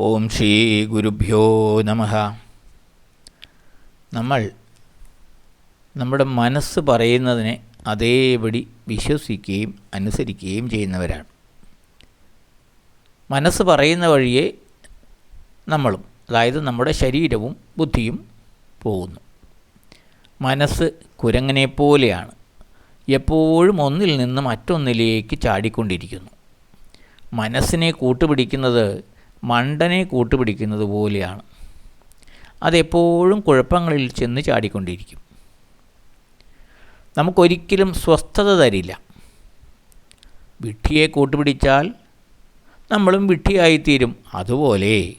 ഓം ശ്രീ ഗുരുഭ്യോ നമ. നമ്മൾ നമ്മുടെ മനസ്സ് പറയുന്നതിനെ അതേപടി വിശ്വസിക്കുകയും അനുസരിക്കുകയും ചെയ്യുന്നവരാണ്. മനസ്സ് പറയുന്ന വഴിയെ നമ്മളും അതായത് നമ്മുടെ ശരീരവും ബുദ്ധിയും പോകുന്നു. മനസ്സ് കുരങ്ങനെ പോലെയാണ്. എപ്പോഴും ഒന്നിൽ നിന്ന് മറ്റൊന്നിലേക്ക് ചാടിക്കൊണ്ടിരിക്കുന്നു. മനസ്സിനെ കൂട്ടുപിടിക്കുന്നത് മണ്ടനെ കൂട്ടുപിടിക്കുന്നത് പോലെയാണ്. അതെപ്പോഴും കുഴപ്പങ്ങളിൽ ചെന്ന് ചാടിക്കൊണ്ടിരിക്കും. നമുക്കൊരിക്കലും സ്വസ്ഥത തരില്ല. വിഡ്ഢിയെ കൂട്ടുപിടിച്ചാൽ നമ്മളും വിഡ്ഢിയായിത്തീരും. അതുപോലെ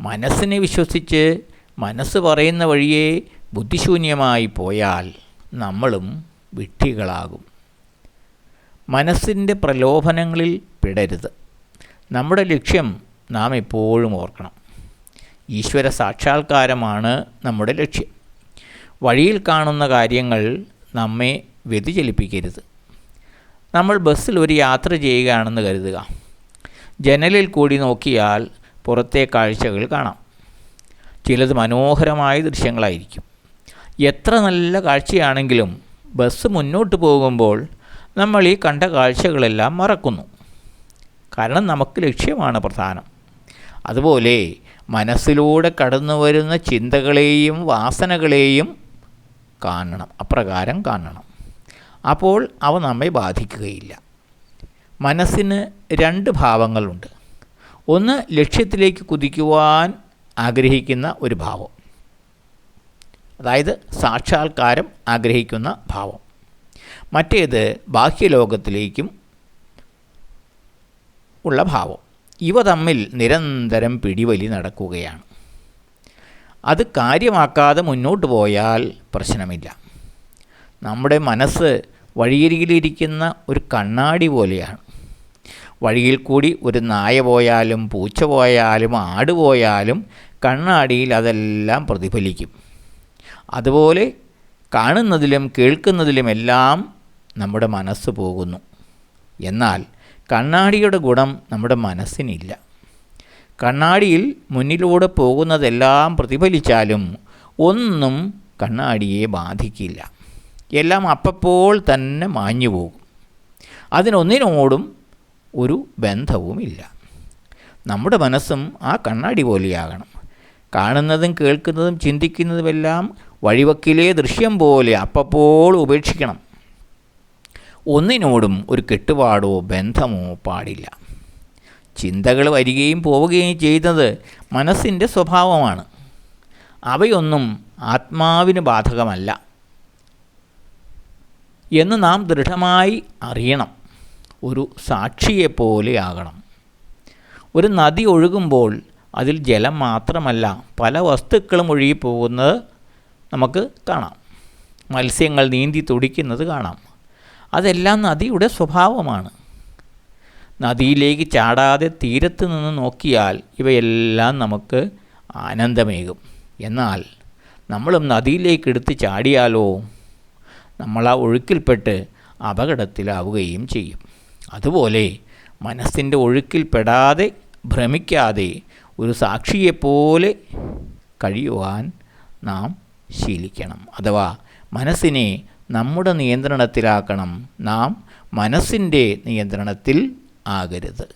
മനസ്സിനെ വിശ്വസിച്ച് മനസ്സ് പറയുന്ന വഴിയെ ബുദ്ധിശൂന്യമായി പോയാൽ നമ്മളും വിഡ്ഢികളാകും. മനസ്സിന്റെ പ്രലോഭനങ്ങളിൽ പിടരുത്. നമ്മുടെ ലക്ഷ്യം നാം എപ്പോഴും ഓർക്കണം. ഈശ്വര സാക്ഷാത്കാരമാണ് നമ്മുടെ ലക്ഷ്യം. വഴിയിൽ കാണുന്ന കാര്യങ്ങൾ നമ്മെ വ്യതിചലിപ്പിക്കരുത്. നമ്മൾ ബസ്സിൽ ഒരു യാത്ര ചെയ്യുകയാണെന്ന് കരുതുക. ജനലിൽ കൂടി നോക്കിയാൽ പുറത്തെ കാഴ്ചകൾ കാണാം. ചിലത് മനോഹരമായ ദൃശ്യങ്ങളായിരിക്കും. എത്ര നല്ല കാഴ്ചയാണെങ്കിലും ബസ് മുന്നോട്ട് പോകുമ്പോൾ നമ്മൾ ഈ കണ്ട കാഴ്ചകളെല്ലാം മറക്കുന്നു. കാരണം നമുക്ക് ലക്ഷ്യമാണ് പ്രധാനം. അതുപോലെ മനസ്സിലൂടെ കടന്നു വരുന്ന ചിന്തകളെയും വാസനകളെയും കാണണം അപ്രകാരം കാണണം. അപ്പോൾ അവ നമ്മെ ബാധിക്കുകയില്ല. മനസ്സിന് രണ്ട് ഭാവങ്ങളുണ്ട്. ഒന്ന് ലക്ഷ്യത്തിലേക്ക് കുതിക്കുവാൻ ആഗ്രഹിക്കുന്ന ഒരു ഭാവം. അതായത് സാക്ഷാത്കാരം ആഗ്രഹിക്കുന്ന ഭാവം. മറ്റേത് ബാഹ്യലോകത്തിലേക്കും ഉള്ള ഭാവം. ഇവ തമ്മിൽ നിരന്തരം പിടിവലി നടക്കുകയാണ്. അത് കാര്യമാക്കാതെ മുന്നോട്ട് പോയാൽ പ്രശ്നമില്ല. നമ്മുടെ മനസ്സ് വഴിയരികിലിരിക്കുന്ന ഒരു കണ്ണാടി പോലെയാണ്. വഴിയിൽ കൂടി ഒരു നായ പോയാലും പൂച്ച പോയാലും ആട് പോയാലും കണ്ണാടിയിൽ അതെല്ലാം പ്രതിഫലിക്കും. അതുപോലെ കാണുന്നതിലും കേൾക്കുന്നതിലുമെല്ലാം നമ്മുടെ മനസ്സ് പോകുന്നു. എന്നാൽ കണ്ണാടിയുടെ ഗുണം നമ്മുടെ മനസ്സിനില്ല. കണ്ണാടിയിൽ മുന്നിലൂടെ പോകുന്നതെല്ലാം പ്രതിഫലിച്ചാലും ഒന്നും കണ്ണാടിയെ ബാധിക്കില്ല. എല്ലാം അപ്പപ്പോൾ തന്നെ മാഞ്ഞു പോകും. അതിനൊന്നിനോടും ഒരു ബന്ധവുമില്ല. നമ്മുടെ മനസ്സും ആ കണ്ണാടി പോലെയാകണം. കാണുന്നതും കേൾക്കുന്നതും ചിന്തിക്കുന്നതുമെല്ലാം വഴിവക്കിലെ ദൃശ്യം പോലെ അപ്പപ്പോൾ ഉപേക്ഷിക്കണം. ഒന്നിനോടും ഒരു കെട്ടുപാടോ ബന്ധമോ പാടില്ല. ചിന്തകൾ വരികയും പോവുകയും ചെയ്യുന്നത് മനസ്സിന്റെ സ്വഭാവമാണ്. അവയൊന്നും ആത്മാവിന് ബാധകമല്ല എന്ന് നാം ദൃഢമായി അറിയണം. ഒരു സാക്ഷിയെപ്പോലെയാകണം ഒരു നദി ഒഴുകുമ്പോൾ അതിൽ ജലം മാത്രമല്ല പല വസ്തുക്കളും ഒഴുകിപ്പോകുന്നത് നമുക്ക് കാണാം. മത്സ്യങ്ങൾ നീന്തി തുടിക്കുന്നത് കാണാം. അതെല്ലാം നദിയുടെ സ്വഭാവമാണ്. നദിയിലേക്ക് ചാടാതെ തീരത്ത് നിന്ന് നോക്കിയാൽ ഇവയെല്ലാം നമുക്ക് ആനന്ദമേകും. എന്നാൽ നമ്മളും നദിയിലേക്ക് എടുത്ത് ചാടിയാലോ? നമ്മൾ ആ ഒഴുക്കിൽപ്പെട്ട് അപകടത്തിലാവുകയും ചെയ്യും. അതുപോലെ മനസ്സിന്റെ ഒഴുക്കിൽപ്പെടാതെ ഭ്രമിക്കാതെ ഒരു സാക്ഷിയെപ്പോലെ കഴിയുവാൻ നാം ശീലിക്കണം. അഥവാ മനസ്സിനെ നമ്മുടെ നിയന്ത്രണത്തിലാക്കണം നാം മനസ്സിന്റെ നിയന്ത്രണത്തിൽ ആകരുത്.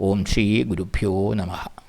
ഓം ശ്രീ ഗുരുഭ്യോ നമഃ.